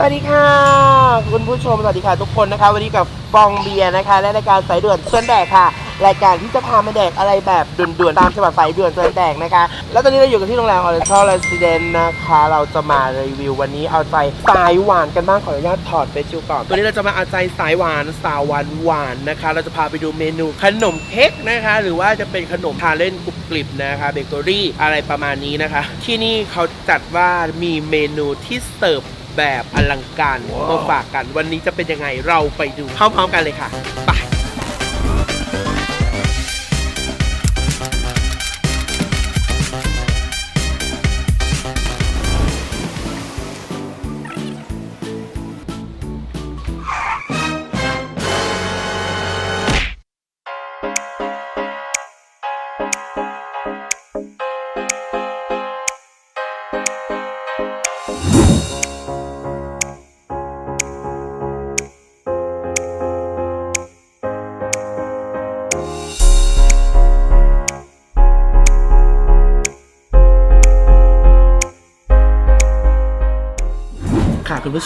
สวัสดีค่ะ คุณผู้ชมสวัสดีค่ะทุกคนนะคะ วันนี้กับฟองเบียร์นะคะ และรายการสายด่วนเชิญแดกค่ะ รายการที่จะพามาแดกอะไรแบบด่วนๆตามฉบับสายด่วนเชิญแดกนะคะ แล้วตอนนี้เราอยู่กันที่โรงแรม Oriental Residence นะคะ เราจะมารีวิววันนี้เอาใจสายหวานกันบ้างขออนุญาตถอดเฟซชิลก่อนวันนี้เราจะมาเอาใจสายหวานสาวหวานหวานนะคะ เราจะพาไปดูเมนูขนมเค้กนะคะ หรือว่าจะเป็นขนมทานเล่นกรุบกริบนะคะเบเกอรี่อะไรประมาณนี้นะคะ ที่นี่เขาจัดว่ามีเมนูที่เสิร์ฟ แบบอลังการมาฝากกัน วันนี้จะเป็นยังไงเราไปดูพร้อมๆกันเลยค่ะไป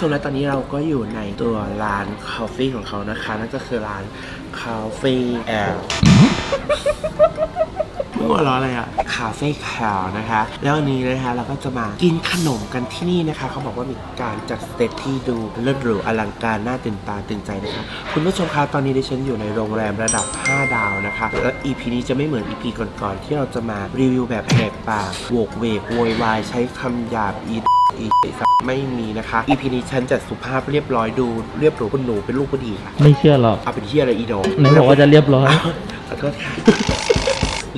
ชมและตอนนี้เราก็อยู่ในตัวร้านคาเฟ่ของเขานะคะ นั่นก็คือร้านคาเฟ่แอลพูดว่าล้ออะไรอะคาเฟ่แคลนะคะ แล้ววันนี้นะคะเราก็จะมากินขนมกันที่นี่นะคะ เขาบอกว่ามีการจัดสเตจที่ดูเลิศหรูอลังการน่าตื่นตาตื่นใจนะคะ คุณผู้ชมคะตอนนี้ดิฉันอยู่ในโรงแรมระดับ 5 ดาวนะคะ และ EP นี้จะไม่เหมือน EP ก่อนๆที่เราจะมารีวิวแบบแหกปากโวกเวกโวยวายใช้คำหยาบอี อีสักไม่มีนะคะ EP นี้ฉันจะสุภาพเรียบร้อยดูเรียบหรูคุณหนูเป็นลูกพอดีค่ะ ไม่เชื่อหรอกเอาเป็นที่อะไรอีโดไหนบอกว่าจะเรียบร้อยขอโทษค่ะ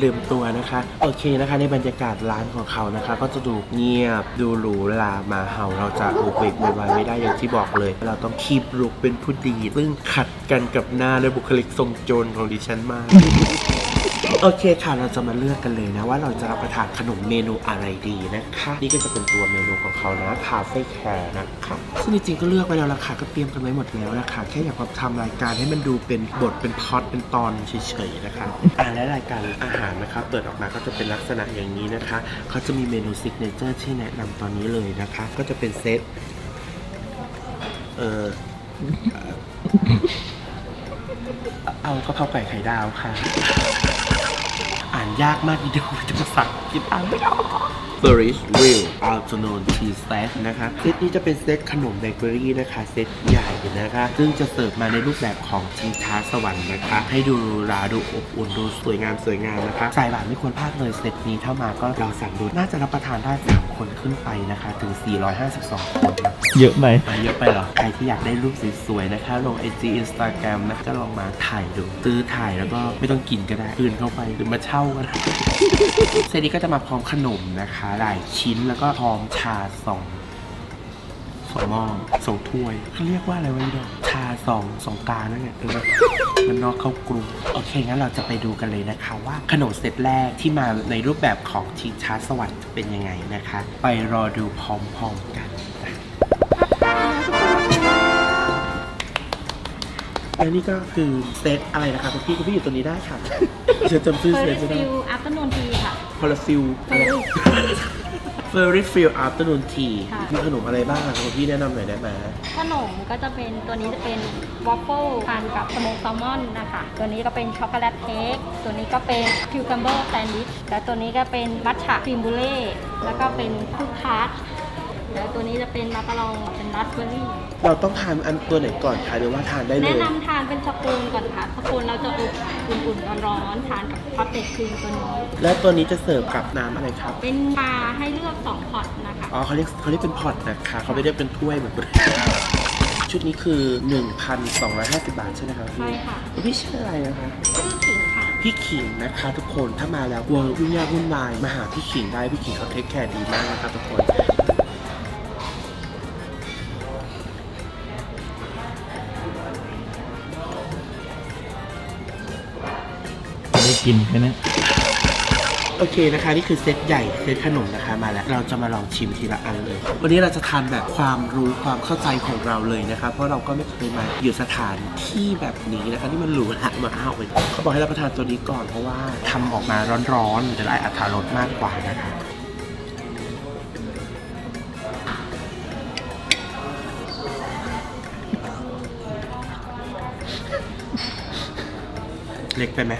ลืมตัวนะคะ โอเคนะคะ ในบรรยากาศร้านของเขานะคะ ก็จะดูเงียบดูหรูหราหมาเห่าเราจะโอเวกโวยวายไม่ได้อย่างที่บอกเลย เราต้องคีบลุกเป็นผู้ดี ซึ่งขัดกันกับหน้าและบุคลิกทรงโจรของดิฉันมาก โอเคค่ะ เราจะมาเลือกกันเลยนะว่าเราจะรับประทานขนมเมนูอะไรดีนะคะ นี่ก็จะเป็นตัวเมนูของเขานะคาเฟ่แคร์นะคะซึ่งจริงๆก็เลือกไว้แล้วราคาก็เตรียมกันไว้หมดแล้วนะคะแค่อยากมาทำรายการให้มันดูเป็นบทเป็นพ็อตเป็นตอนเฉยๆนะคะอ่าและรายการอาหารนะคะเปิดออกมาก็จะเป็นลักษณะอย่างนี้นะคะเขาจะมีเมนูซิกเนเจอร์ที่แนะนำตอนนี้เลยนะคะ ก็จะเป็นเซตเออเอากระเพราไก่ไข่ดาวค่ะ ยากมากอีเดียวจะภาษาอังกฤษอ่านไม่ออก f l o r i s h Real Afternoon Tea Set นะคะเซตนี้จะเป็นเซตขนมเบเกอรี่นะคะ เซตใหญ่นะคะ ซึ่งจะเสิร์ฟมาในรูปแบบของชิงช้าสวรรค์นะคะ ให้ดูหรูหราดูอบอุ่นดูสวยงามสวยงามนะคะสายหวานไม่ควรพลาดเลยเซตนี้ถ้ามาก็ลองสั่งดู น่าจะรับประทานได้ 3 คนขึ้นไปนะคะ ถึง 452 คนนะเยอะไหมอะเยอะไปเหรอ ใครที่อยากได้รูปสวยๆนะคะ ลง IG Instagram นะก็ลองมาถ่ายดูซื้อถ่ายแล้วก็ไม่ต้องกินก็ได้คืนเข้าไปหรือมาเช่าก็ได้เซตนี้ก็จะมาพร้อมขนมนะคะหลายชิ้นแล้วก็พร้อมชาสองสองหม้อสองถ้วยเขาเรียกว่าอะไรวะพี่ดอกชาสองสองกานั่นแหละเออมันนอกเข้ากรุงโอเคงั้นเราจะไปดูกันเลยนะคะ ว่าขนมเซตแรกที่มาในรูปแบบของชิงช้าสวรรค์จะเป็นยังไงนะคะ ไปรอดูพร้อมๆกัน และนี่ก็คือเซตอะไรนะคะคุณพี่คุณพี่อยู่ตัวนี้ได้ค่ะฉันจำชื่อเฟอเซร์ตรี่ไม่ได้ ฟิลอัพเตอร์นูนทีค่ะ พอลฟิลเฟอร์รี่เฟอร์รี่ฟิลอั t เ r อร์นูนทีค่ะ มีขนมอะไรบ้างอะคุณพี่แนะนำหน่อยได้ไหมขนมก็จะเป็นตัวนี้จะเป็นวอฟเฟิลทานกับสโมกแซลมอนนะคะ ตัวนี้ก็เป็นช็อกโกแลตเค้กตัวนี้ก็เป็นคิวคัมเบอร์แซนด์วิชและตัวนี้ก็เป็นมัทฉะครีมบูเล่แล้วก็เป็นฟรุตทาร์ต แล้วตัวนี้จะเป็นมาการองเป็นราสเบอร์รี่ เราต้องทานอันตัวไหนก่อนคะหรือว่าทานได้เลแนะยนำทานเป็นสปูนก่อนค่ะสปูนเราจะอบอุ่นๆร้อนๆทานกับคอตเตจครีมตัวนี้ และตัวนี้จะเสิร์ฟกับน้ำอะไรครับ เป็นชาให้เลือก2พอร์ตนะคะอ๋อเขาเรียกเขาเรียกเป็นพอตนะคะเขาไม่ได้เป็นถ้วยเหมือนกันชุดนี้คือ 1,250 บาทใช่ไหมครับพี่ใช่ค่ะคุณพี่ชื่ออะไรนะคะ ชื่อขิงค่ะ พี่ขิงนะคะทุกคนถ้ามาแล้วกลัวยุ่งยากวุ่นวายมาหาพี่ขิงได้พี่ขิงเขาเทคแคร์ดีมากนะครับทุกคน ชิมนะโอเคนะคะ นี่คือเซตใหญ่เซตขนมนะคะมาแล้ว เราจะมาลองชิมทีละอันเลย วันนี้เราจะทานแบบความรู้ความเข้าใจของเราเลยนะคะ เพราะเราก็ไม่เคยมาอยู่สถานที่แบบนี้นะคะที่มันหรูหรามาอ้าวเลยเขาบอกให้เราประทานตัวนี้ก่อนเพราะว่าทำออกมาร้อนๆจะได้อัตรารสมากกว่านะคะเล็กไปไหม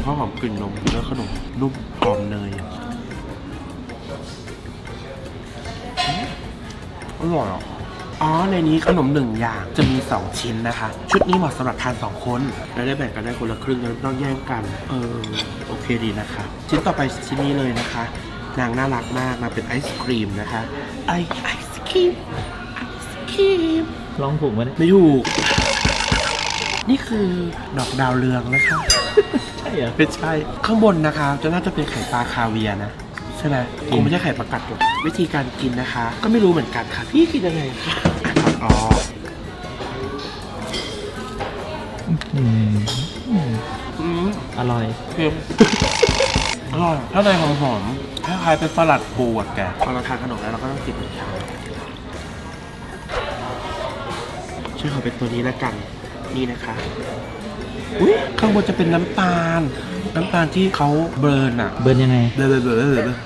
ครีมข้าวหอมกลิ่นนมแล้วขนมนุ่มหอมเนยอะอืมอร่อยอะอ๋อ ในนี้ขนมหนึ่งอย่างจะมี 2 ชิ้นนะคะ ชุดนี้เหมาะสำหรับทาน 2 คน แล้วได้แบ่งกันได้คนละครึ่งแล้วไม่ต้องแย่งกัน เออ โอเคดีนะคะ ชิ้นต่อไปชิ้นนี้เลยนะคะ นางน่ารักมากมาเป็นไอศครีมนะคะ ไอไอศครีมไอศครีมลองถูกไหมเนี่ยไม่ถูก นี่คือดอกดาวเรืองนะคะใช่ เหรอไม่ใช่ ข้างบนนะคะจะน่าจะเป็นไข่ปลาคาเวียร์นะใช่ไหมคงไม่ใช่ไข่ปลากัดหรอกวิธีการกินนะคะ ก็ไม่รู้เหมือนกันค่ะ พี่กินยังไงคะอ๋ออืมอืมอืมอร่อย เค็มอร่อยถ้าในหอมหอมๆคล้ายๆเป็นสลัดปูอะแกพอเราทานขนมแล้วเราก็ต้องกินเป็นชาชื่อเขาเป็นตัวนี้แล้วกัน นี่นะคะ อุ้ยข้างบนจะเป็นน้ำตาล น้ำตาลที่เขาเบิร์นอะเบิร์นยังไง เบลอเบลอเบลอเบลอเบลอ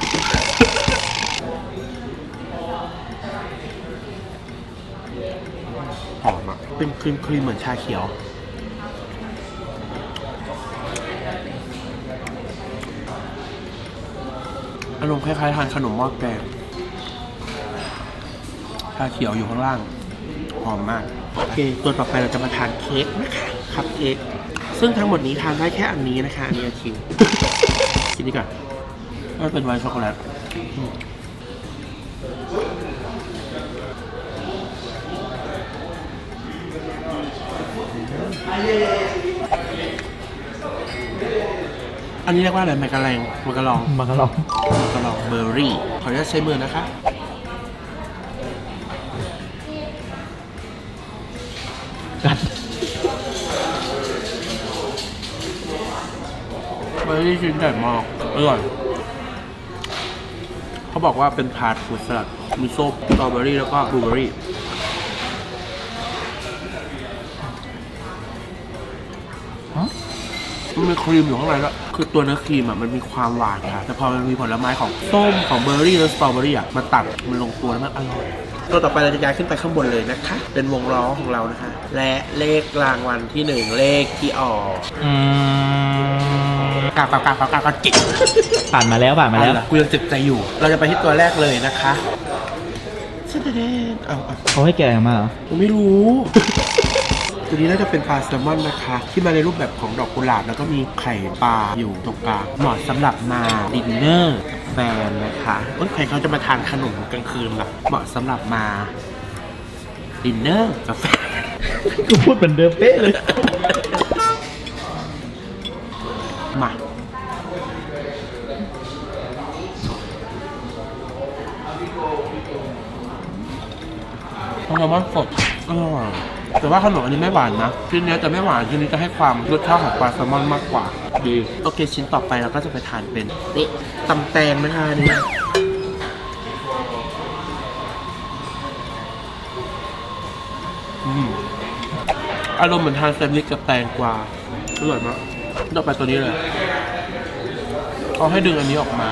หอมอะเป็นครีมครีมเหมือนชาเขียว อารมณ์คล้ายๆทานขนมหม้อแกงชาเขียวอยู่ข้างล่าง หอมมาก โอเค ตัวต่อไปเราจะมาทานเค้กนะคะคัพเค้ก ซึ่งทั้งหมดนี้ทานได้แค่อันนี้นะคะ อันนี้คิวกินดีกว่าก็เป็นไวท์ช็อกโกแลตอืมอันนี้เรียกว่าอะไรแมกกาแรงแมกกาลองมากระลองแมกกาลองเบอร์รี่ ขออนุญาตใช้มือนะคะ อร์รี่ชิ้นใหญ่มากอร่อยเขาบอกว่าเป็นพาร์ทฟูดสลัดมีส้มสตรอเบอรี่แล้วก็บลูเบอรี่ฮะมันมีครีมอยู่ข้างในแล้วยคือตัวเนื้อครีมอะมันมีความหวานค่ะ แต่พอมันมีผลไม้ของส้มของเบอร์รี่และสตรอเบอรี่อะมาตัดมันลงตัวแล้วมันอร่อยตัวต่อไปเราจะย้ายขึ้นไปข้างบนเลยนะคะ เป็นวงล้อของเรานะคะ และเลขรางวัลที่หนึ่งเลขที่ออกอืม กากากากากากาจิกผ่านมาแล้วผ่านมาแล้วเอล่ะกูยังเจ็บใจอยู่ เราจะไปที่ตัวแรกเลยนะคะเชดเดนเอาเอาเขาให้แกะมาเหรอ ผมไม่รู้ ตัวนี้น่าจะเป็นปลาแซลมอนนะคะ ที่มาในรูปแบบของดอกกุหลาบแล้วก็มีไข่ปลาอยู่ตรงกลางเหมาะสำหรับมาดินเนอร์กับแฟนนะคะเอ้ยใครเขาจะมาทานขนมกลางคืนล่ะเหมาะสำหรับมาดินเนอร์กับแฟน กูพูดเหมือนเดิมเป๊ะเลย มา แซลมอนสดอร่อยแต่ว่าขนมอันนี้ไม่หวานนะชิ้นเนี้จะไม่หวานชิ้นนี้จะให้ความรสชาติของปลาแซลมอนมากกว่าดีโอเค ชิ้นต่อไปเราก็จะไปทานเป็นนี่ตำแตงนะคะนี่อืมอารมณ์เหมือนทานแซนด์วิชกับแตงกวาอร่อยมากต่อไปตัวนี้เลยเขาให้ดึงอันนี้ออกมา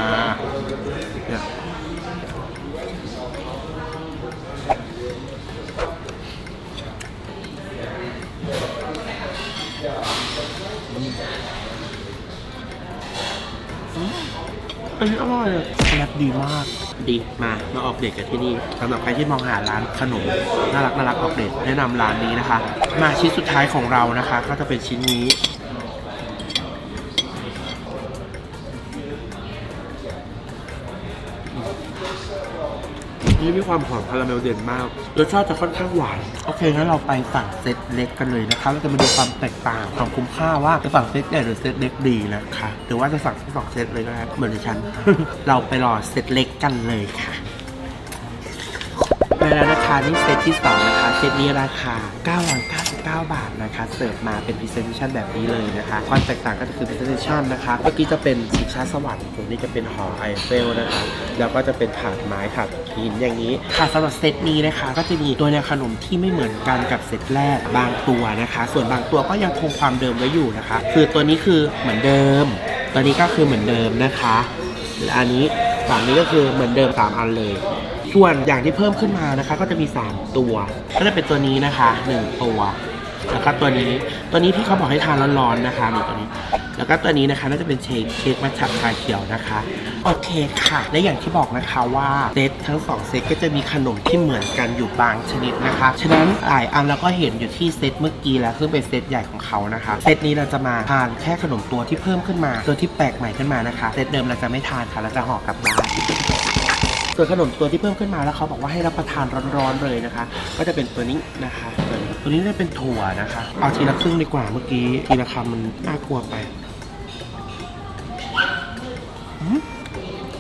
อันนี้อร่อยอะช็อกโกแลตดีมาก ดีมามาออกเดทกันที่นี่สำหรับใครที่มองหาร้านขนมน่ารักน่ารักออกเดทแนะนำร้านนี้นะคะ มาชิ้นสุดท้ายของเรานะคะ ก็จะเป็นชิ้นนี้ นี่มีความหอมคาราเมลเด่นมากรสชาติจะค่อนข้างหวาน โอเคงั้นเราไปสั่งเซตเล็กกันเลยนะคะเราจะมาดูความแตกต่างความคุ้มค่าว่าจะสั่งเซตใหญ่หรือเซตเล็กดีนะคะหรือว่าจะสั่งทั้งสองเซตเลยก็ได้เหมือนดิฉัน เราไปรอเซตเล็กกันเลยค่ะ ไปแล้วนะคะนี่เซตที่สองนะคะเซตนี้ราคา 999 บาทนะคะ เสิร์ฟมาเป็น presentation แบบนี้เลยนะคะ ความแตกต่างก็คือ presentation นะคะเมื่อกี้จะเป็นชิช้าสวรรค์ตรงนี้จะเป็นหอไอเฟลนะคะ แล้วก็จะเป็นถาดไม้ถาดหินอย่างนี้ค่ะสำหรับเซตนี้นะคะ ก็จะมีตัวแนวขนมที่ไม่เหมือนกันกับเซตแรกบางตัวนะคะ ส่วนบางตัวก็ยังคงความเดิมไว้อยู่นะคะ คือตัวนี้คือเหมือนเดิม ตัวนี้ก็คือเหมือนเดิมนะคะและอันนี้ฝั่งนี้ก็คือเหมือนเดิมสามอันเลย ส่วนอย่างที่เพิ่มขึ้นมานะคะ ก็จะมี 3 ตัว ก็จะเป็นตัวนี้นะคะ 1 ตัว แล้วก็ตัวนี้ตัวนี้พี่เขาบอกให้ทานร้อนๆนะคะนี่ตัวนี้ แล้วก็ตัวนี้นะคะน่าจะเป็นเชคเค้กมัทฉะชาเขียวนะคะโอเคค่ะ และอย่างที่บอกนะคะว่าเซตทั้งสองเซตก็จะมีขนมที่เหมือนกันอยู่บางชนิดนะคะฉะนั้นหลายอันเราก็เห็นอยู่ที่เซตเมื่อกี้แล้วซึ่งเป็นเซตใหญ่ของเขานะคะเซตนี้เราจะมาทานแค่ขนมตัวที่เพิ่มขึ้นมา ตัวที่แปลกใหม่ขึ้นมานะคะเซตเดิมเราจะไม่ทานค่ะเราจะห่อกลับบ้าน ส่วนขนมตัวที่เพิ่มขึ้นมาแล้วเขาบอกว่าให้รับประทานร้อนๆเลยนะคะ ก็จะเป็นตัวนี้นะคะตัวนี้ตัวนี้จะเป็นถั่วนะคะ เอาทีละครึ่งดีกว่าเมื่อกี้ทีละคำมันน่ากลัวไปอืม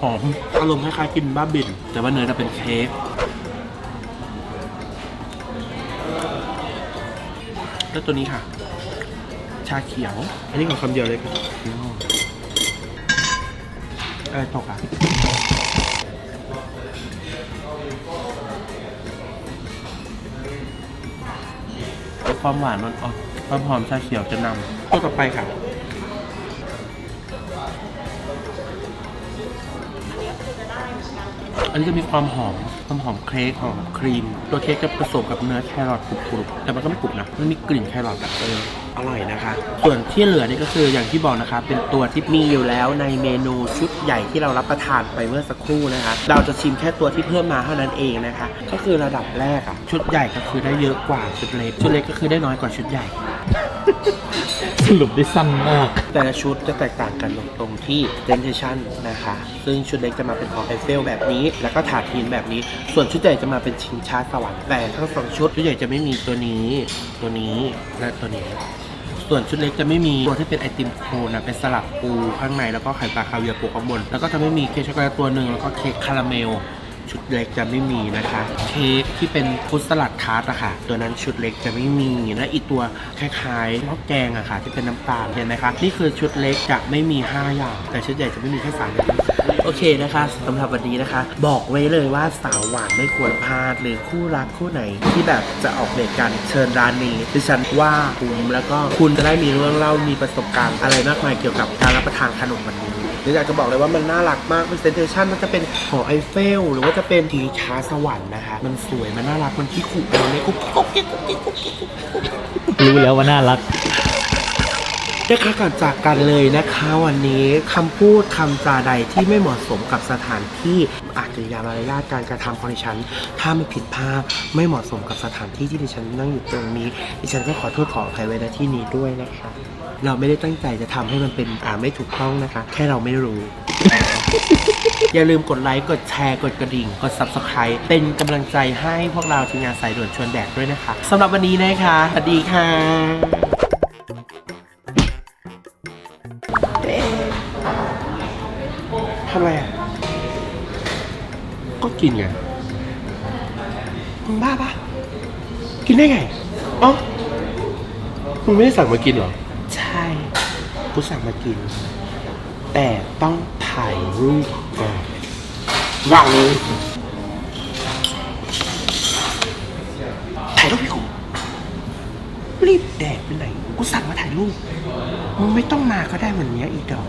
หอมอารมณ์คล้ายๆกินบ้าบิน แต่ว่าเนื้อจะเป็นเค้กแล้วตัวนี้ค่ะ ชาเขียว อันนี้ของคำเดียวเลยค่ะอะไรตกอะ ความหวานมันออกความหอมชาเขียวจะนำตัวต่อไปค่ะ อันนี้จะมีความหอมความหอมเค้กหอมครีม ตัวเค้กจะผสมกับเนื้อแครอทกรุบๆแต่มันก็ไม่กรุบนะมันมีกลิ่นแครอทแบบเอออร่อยนะคะ ส่วนที่เหลือนี่ก็คืออย่างที่บอกนะคะ เป็นตัวที่มีอยู่แล้วในเมนูชุดใหญ่ที่เรารับประทานไปเมื่อสักครู่นะคะ เราจะชิมแค่ตัวที่เพิ่มมาเท่านั้นเองนะคะ ก็คือระดับแรกอะชุดใหญ่ก็คือได้เยอะกว่าชุดเล็ก ชุดเล็กก็คือได้น้อยกว่าชุดใหญ่ สรุปได้สั้นมาก แต่ละชุดจะแตกต่างกันตรงที่ presentation นะคะ ซึ่งชุดเล็กจะมาเป็นของไอเฟลแบบนี้ แล้วก็ถาดหินแบบนี้ ส่วนชุดใหญ่จะมาเป็นชิงช้าสวรรค์แต่ทั้งสองชุดชุดใหญ่จะไม่มีตัวนี้ ตัวนี้และตัวนี้ ส่วนชุดเล็กจะไม่มีตัวที่เป็นไอติมโคนนะเป็นสลัดปูข้างในแล้วก็ไข่ปลาคาเวียร์ปะข้างบน แล้วก็จะไม่มีเค้กช็อกโกแลตตัวหนึ่งแล้วก็เค้กคาราเมล ชุดเล็กจะไม่มีนะคะ เค้กที่เป็นฟุตสลัดทาร์ตอะค่ะ ตัวนั้นชุดเล็กจะไม่มีและอีกตัวคล้ายๆหม้อแกงอะค่ะ ที่เป็นน้ำตาลเห็นไหมคะนี่คือชุดเล็กจะไม่มี 5 อย่าง แต่ชุดใหญ่จะไม่มีแค่3อย่างโอเคนะคะสำหรับวันนี้นะคะ บอกไว้เลยว่าสาวหวานไม่ควรพลาด หรือคู่รักคู่ไหน ที่แบบจะออกเดทกันเชิญร้านนี้ดิฉันว่าคุ้มแล้วก็คุณจะได้มีเรื่องเล่ามีประสบการณ์อะไรมากมายเกี่ยวกับการรับประทานขนมวันนี้ เดี๋ยวอยากจะบอกเลยว่ามันน่ารักมาก presentation มันจะเป็นหอไอเฟล หรือว่าจะเป็นทีช้าสวรรค์นะคะ มันสวย มันน่ารัก มันขี้ขู่มันเนี่ยกุ๊กกุ๊กกุ๊กกุ๊กกิ๊กกุ๊กกิ๊กกุ๊กกิ๊กรู้แล้วว่าน่ารัก นะคะก่อนจากกันเลยนะคะวันนี้คำพูดคำจาใดที่ไม่เหมาะสมกับสถานที่อาจจะยามารยาทการกระทำของดิฉัน ถ้าไม่ผิดพลาดไม่เหมาะสมกับสถานที่ที่ดิฉันนั่งอยู่ตรงนี้ ดิฉันก็ขอโทษขออภัยไว้ณที่นี้ด้วยนะคะ เราไม่ได้ตั้งใจจะทำให้มันเป็นอ่าไม่ถูกต้องนะคะ แค่เราไม่รู้ อย่าลืมกดไลค์กดแชร์กดกระดิ่ง กด subscribe เป็นกำลังใจให้พวกเราทีมงานสายด่วนชวนแดกด้วยนะคะสำหรับวันนี้นะคะสวัสดีค่ะ ก็กินไงมึงบ้าปะกินได้ไงอ๋อมึงไม่ได้สั่งมากินเหรอ ใช่กูสั่งมากิน แต่ต้องถ่ายรูปก่อนวางเลยถ่ายรูปพี่กูรีบแดกไปไหน กูสั่งมาถ่ายรูป มึงไม่ต้องมาก็ได้วันเนี้ยอีดอก